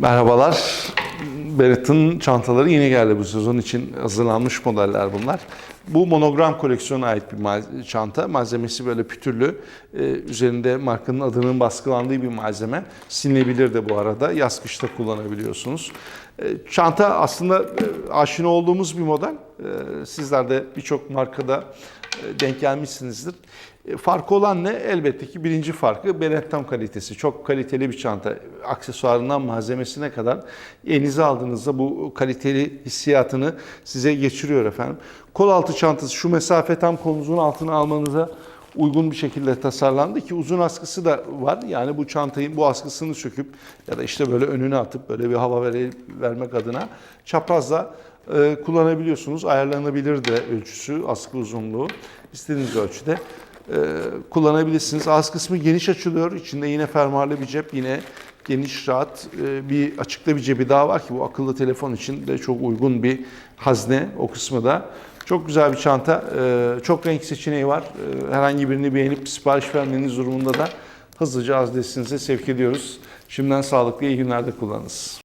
Merhabalar. Barrett'ın çantaları yine geldi bu sezon için hazırlanmış modeller bunlar. Bu monogram koleksiyona ait bir mal- çanta. Malzemesi böyle pütürlü. Ee, üzerinde markanın adının baskılandığı bir malzeme. Silinebilir de bu arada. Yaz kışta kullanabiliyorsunuz. Ee, çanta aslında e, aşina olduğumuz bir model. Ee, sizler de birçok markada e, denk gelmişsinizdir. E, Farkı olan ne? Elbette ki birinci farkı Benetton kalitesi. Çok kaliteli bir çanta. Aksesuarından malzemesine kadar elinize aldığınızda bu kaliteli hissiyatını size geçiriyor efendim. Kol altı çantası şu mesafe tam kolunuzun altına almanıza uygun bir şekilde tasarlandı ki uzun askısı da var. Yani bu çantayı bu askısını söküp ya da işte böyle önüne atıp böyle bir hava vermek adına çaprazla e, kullanabiliyorsunuz. Ayarlanabilir de ölçüsü, askı uzunluğu istediğiniz ölçüde e, kullanabilirsiniz. Ağız kısmı geniş açılıyor. İçinde yine fermuarlı bir cep, yine geniş, rahat e, bir açıkta bir cebi daha var ki bu akıllı telefon için de çok uygun bir hazne o kısmı da. Çok güzel bir çanta. e, Çok renk seçeneği var. E, Herhangi birini beğenip sipariş vermeniz durumunda da hızlıca adresinize sevk ediyoruz. Şimdiden sağlıklı iyi günlerde kullanınız.